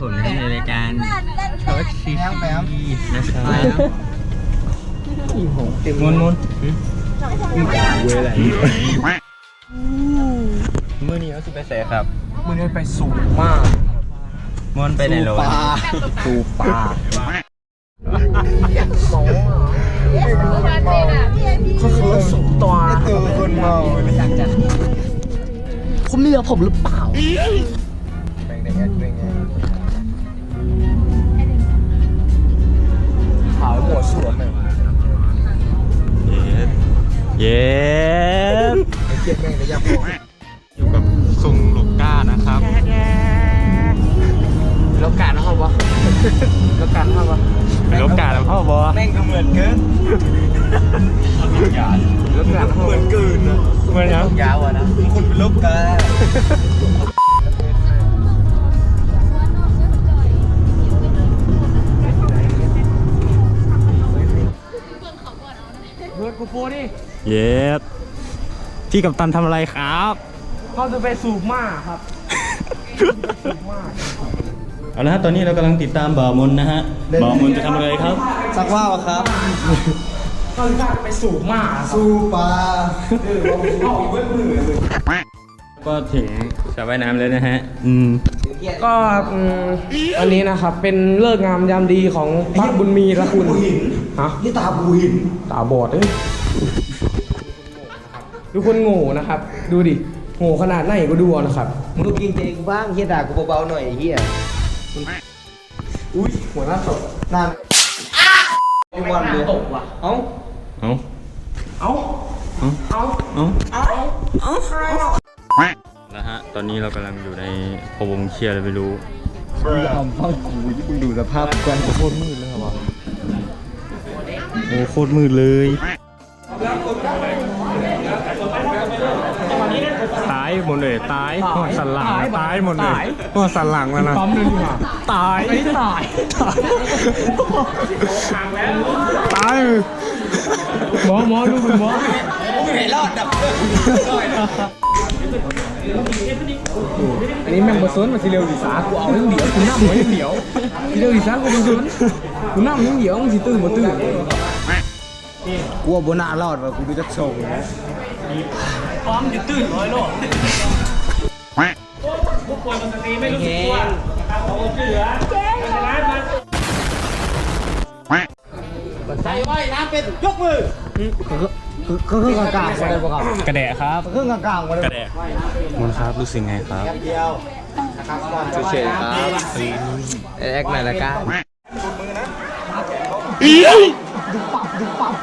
ผมนะครับในรายการชอตซีนะครับมนมนเวลามื่อนี้เขาสิไปแสครับมึงเดินไปสูงมากมวนไปไหนโลสูปลาเขาคือสูงตัวตัวคนเมาคุณมีกับผมหรือเปล่าเป็นไงเป็นไง หัวสวนเลยเย็ดไอ้เจ็บแม่งเลยยาพออยู่กับซุงลูกก้านะครับแล้วการนะครับวะแล้วการนะครับวะลูกก้าแล้วพ่อบอแม่งก็เหมือนเกินแล้วการนะครับเหมือนเกินนะเหมือนยังยาวอะนะคนเป็นลบกัน โฟดิ เย็ดพี่กับตันทำอะไรครับ เขาจะไปสูบมาครับเอาละฮะตอนนี้เรากำลังติดตามบ่าวมนนะฮะบ่าวมนจะทำอะไรครับ สักว่าวครับเขาจะไปสูบมาครับสู้ปลาก็ถึงสระว่ายน้ำแล้วนะฮะ อืม ก็อันนี้นะครับ เป็นเลิกงามยามดีของพระบุญมีละคุณฮะนี่ตาบูหิน ตาบอดเอ้ย ดูคนโง่นะครับ ดูดิโง่ขนาดไหนก็ดูเอานะครับ มึงดูกินเจกูบ้างเฮียด่ากูเบาๆหน่อยไอ้เฮียอุ้ยหัวหน้าศพนั่นไอ้วันเลยตกว่ะเอ้าเอาเอ้าเอาเอ้าเอาเอ้าเอ้าแล้วฮะตอนนี้เรากำลังอยู่ในพวงเชียร์อะไรไม่รู้ทำฟังกูที่มึงดูสภาพกวนกูโคตรมืดเลยเหรอวะโอ้โคตรมืดเลย ตายหมดเลยตายหัวสันหลังตายหมดเลยหัวสันหลังแล้วนะปั๊มเลยดีกว่าตาย ไอ้ตาย ตายหมอหมอดูคุณหมออันนี้แม่งบะซนมาทีเร็วดีสากูเอาเรื่องเดียวกูนั่งไว้เรื่องเดียวทีเร็วดีสากูบะซนกูนั่งเรื่องเดียวมึงสิตื่นบ่ตื่น กูว่าบนหน้ารอดว่ะกูดูจะโชว์นะคือคือคือกลางๆมาเลยปะครับกระแดะครับครึ่งกลางๆมาเลยกระแดะมนครับรู้สึกไงครับเดียวเฉยๆครับแอคหน่อยละกัน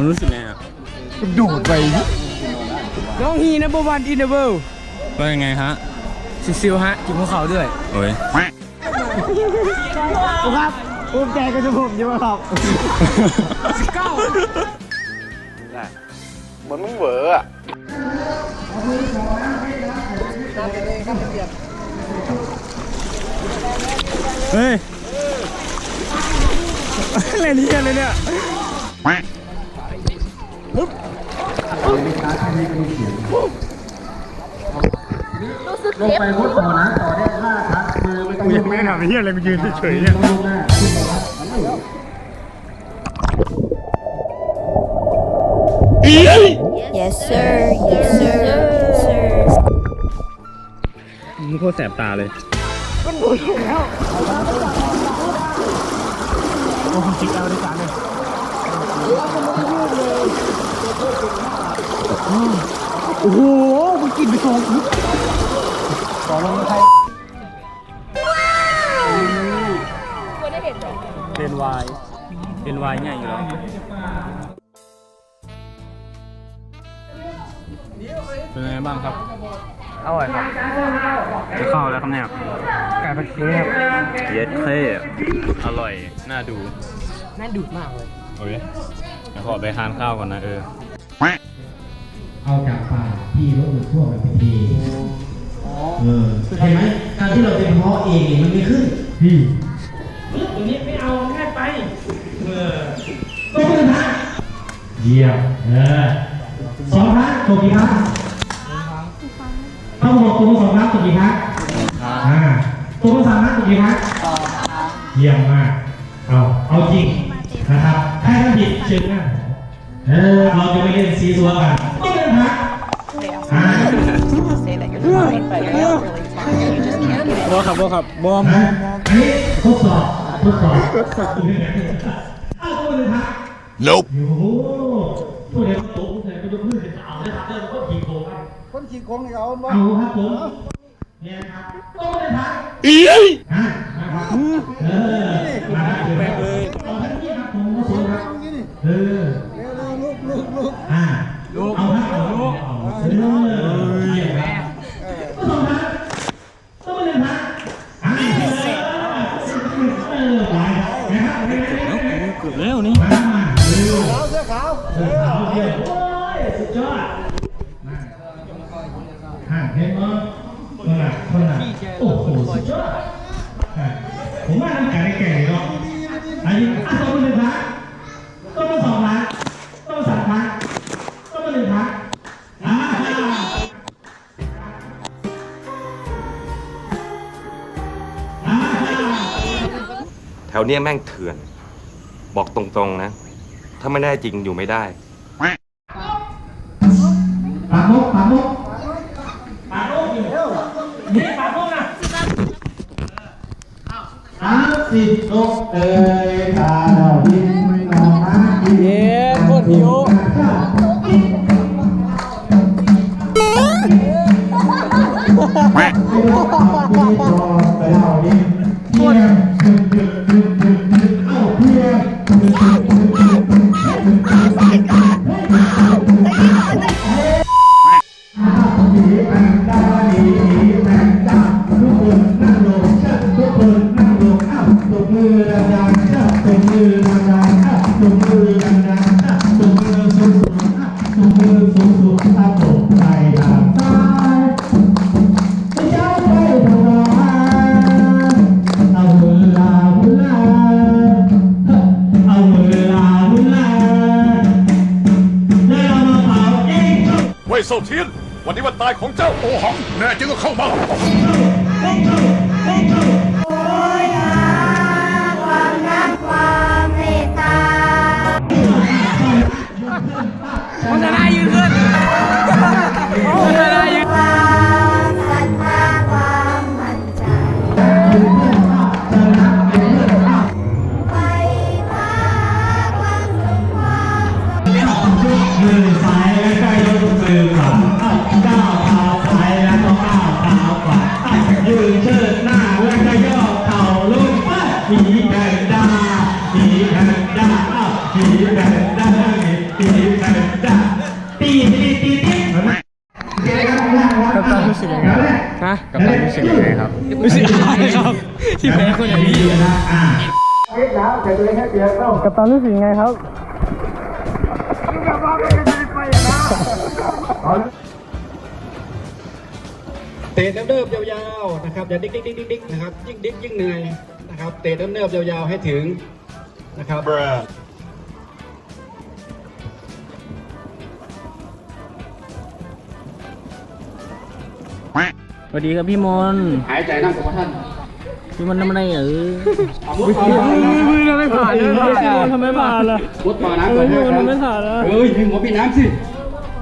นรู้สึกไงอะดูดไปน้องฮีนะบวันอินเดเบิลว่ายังไงฮะซิซิลฮะกินภูเขาด้วยโอ้ยครับภูมิใจกับจะผมใช่ไหมครับเก้าเฮ้ยอะไรเนี่ยอะไรเนี่ยลงไปพุทต่อนะต่อได้ห้าครั้งมือไม่ต้องกูยังไม่ได้ทำไอ้เหี้ยอะไรมายืนเฉยๆเนี่ยลูกหน้าขึ้นมาครับ Yes, sir. Yes, sir. Yes, sir. มึงโคตรแสบตาเลย โอ้โหจิกเอาด้วยกันเลยโอ้โหมึงกินไปสองชุดเป็นวายเป็นวายใหญ่อยู่แล้ว เป็นไงบ้างครับ อร่อยครับจะเข้าแล้วครับเนี่ยไก่ผัดเค็มเย็ดเท่อร่อย น่าดู น่าดูดมากเลย โอเคเดี๋ยวขอไปทานข้าวก่อนนะเออเอาจากป่าที่รถหลุดทั่วไปที เออเห็นไหมการที่เราเป็นเพาะเองเนี่ยมันไม่ขึ้นพี่ตรงนี้ไม่เอาแค่ไป เออต้องเป็นพักเยี่ยมเออสองพักจบกี่พัก ต้องบอกตัวสองพักจบกี่พักอ่าตัวสามพักจบกี่พักเยี่ยมมาก เอา เอาจริงนะครับ ถ้าท่านผิดเชิญหน้าเออเราจะไม่เล่นซีซัวกันต้องเป็นพักอ่า say that you're fine, but you're not really fine. You just can't get it. บอครับบอครับบอมอันนี้ทดสอบทดสอบอ้าวตัวเลยครับ Nope โอ้โหผู้ใดมาโต๊ะ โค้งนี่เอาบ่เอาครับผมเนี่ยครับโต๊ะเลยครับอะนะครับเออมาแบกเลยเอาทันทีครับผมก็สวยครับเออลูกลูกลูกอะเอาครับเอาลูกเอาเออเยี่ยมครับก็สองครับโต๊ะเลยครับอะเออไปนะครับเกือบแล้วนี่มามาเร็วเสื้อขาวเสือขาวเยี่ยมโอ้ยสุดยอด ห็นมั้ยคนละคนละโอ้โหสุดยอดผมว่าน้ำแข็งในแก่เนาะอันนี้อะต้องมาหนึ่งพักต้องมาสองพักต้องมาสามพักต้องมาหนึ่งพักอ่าแถวเนี้ยแม่งเถื่อน บอกตรงๆนะ ถ้าไม่แน่จริงอยู่ไม่ได้ สามสิบหกเอ้ยตาดอกดินไม่นอนนะเย้โคตรหิวเเว่ยเซาเทียน วันนี้วันตายของเจ้าโอหัง แน่จริงก็เข้ามามันจะได้ยืนขึ้น ยืนเชิดหน้าแล้วก็ย่อเข่าลงผีแพนด้าผีแพนด้าผีแพนด้าผีแพนด้าตีตีตีตีกับตันรู้สึกยังไงฮะกับตันรู้สึกยังไงครับรู้สึกอายครับที่แพ้คนอย่างนี้กับตันรู้สึกยังไงครับ เตะเนิบๆยาวๆนะครับอย่าดิ๊กดิ๊กดิ๊กดิ๊กนะครับยิ่งดิ๊กยิ่งเหนื่อยนะครับ เตะเนิบๆยาวๆให้ถึงนะครับสวัสดีครับพี่มนหายใจนั่งกับท่านพี่มนทำอะไรเออมุดต่อน้ำมือทำไมผ่านเลยทำไมผ่านล่ะมุดต่อน้ำก่อนมือนะคทำไมรับผ่านล่ะเฮ้ยให้หัวพี่น้ำสิ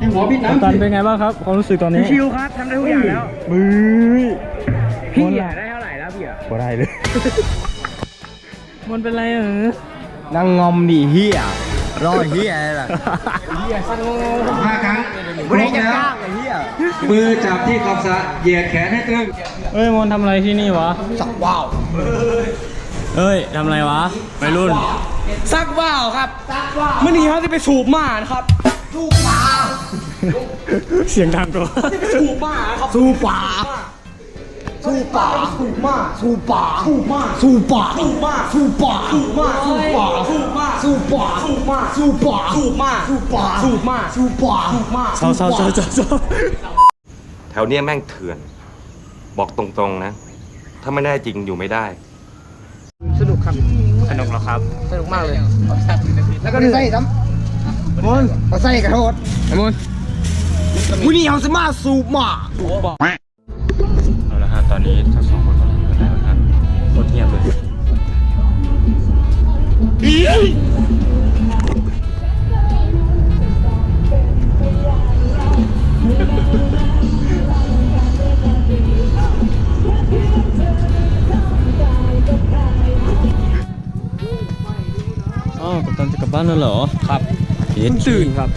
ให้หัวพี่กับน้ำตันสิเป็นไงบ้างครับความรู้สึกตอนนี้ชิวครับทำได้ทุกอย่างแล้ว มือพี่อะได้เท่าไหร่แล้วพี่อะบ่ได้เลย มันเป็นไรเออนั่งงอมดิเฮียรอเฮียอะไรล่ะห้าครั้งไม่ได้จะจ้างไอ้เฮียมือจับที่ขอบสระเหยียดแขนให้ตึงเฮ้ยมนทำอะไรที่นี่วะสักว้าวเฮ้ยทำอะไรวะวัยรุ่นซักว่าวครับ เมื่อนี้เขาจะไปสูบหมานะครับ เสียงดังตัวสูบหมาครับสู้ป่าสูบป่าสูบหมาสูบป่าสูบหมาสูบป่าสูบหมาสูบป่าสูบหมาสูบป่าสูบหมาสูบป่าสูบหมาสูบป่าสูบหมาสูบป่าสูบหมาสูบป่าสูบหมาเศร้าเศร้าเศร้าเศร้าเศร้าแถวเนี้ยแม่งเถื่อน บอกตรงๆนะ ถ้าไม่ได้จริงอยู่ไม่ได้ สนุกครับ สนุกเหรอครับ สนุกมากเลย แล้วก็ใส่ซ้ำมนเอาใส่กระโดดมน วันนี้เขาจะมาสูบหมาเอาละฮะตอนนี้ทั้งสองคนกำลังกันแล้วนะครับโคตรเงียบเลยอ๋อกัปตันจะกลับบ้านแล้วเหรอ ครับเห็นตื่นครับ